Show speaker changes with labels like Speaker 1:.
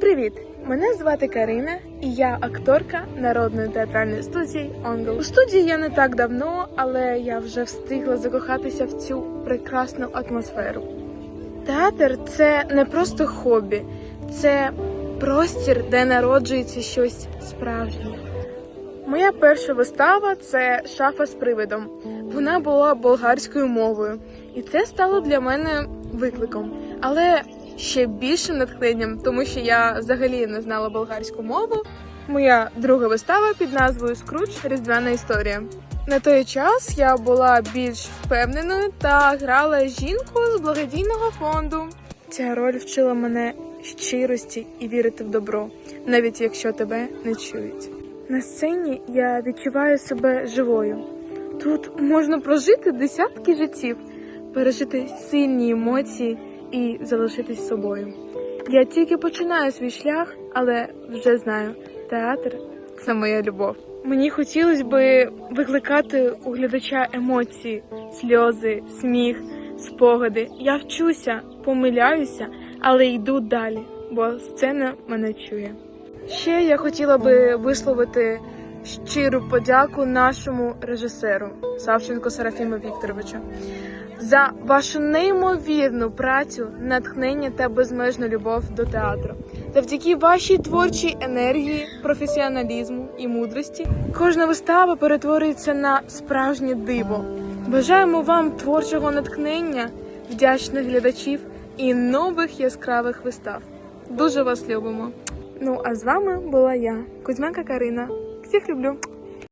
Speaker 1: Привіт! Мене звати Карина, і я акторка народної театральної студії Онгол. У студії я не так давно, але я вже встигла закохатися в цю прекрасну атмосферу. Театр це не просто хобі, це простір, де народжується щось справжнє. Моя перша вистава це шафа з привидом. Вона була болгарською мовою, і це стало для мене викликом, але ще більшим натхненням, тому що я взагалі не знала болгарську мову. Моя друга вистава під назвою Скруч Різдвяна історія. На той час я була більш впевненою та грала жінку з благодійного фонду. Ця роль вчила мене щирості і вірити в добро, навіть якщо тебе не чують. На сцені я відчуваю себе живою. Тут можна прожити десятки життів, пережити сильні емоції і залишитись собою. Я тільки починаю свій шлях, але вже знаю, театр це моя любов. Мені хотілося би викликати у глядача емоції, сльози, сміх, спогади. Я вчуся, помиляюся, але йду далі, бо сцена мене чує. Ще я хотіла би висловити щиру подяку нашому режисеру Савченко Серафіма Вікторовича за вашу неймовірну працю, натхнення та безмежну любов до театру. Завдяки вашій творчій енергії, професіоналізму і мудрості кожна вистава перетворюється на справжнє диво. Бажаємо вам творчого натхнення, вдячних глядачів і нових яскравих вистав. Дуже вас любимо. Ну а з вами була я, Кузьменка Карина. Всіх люблю.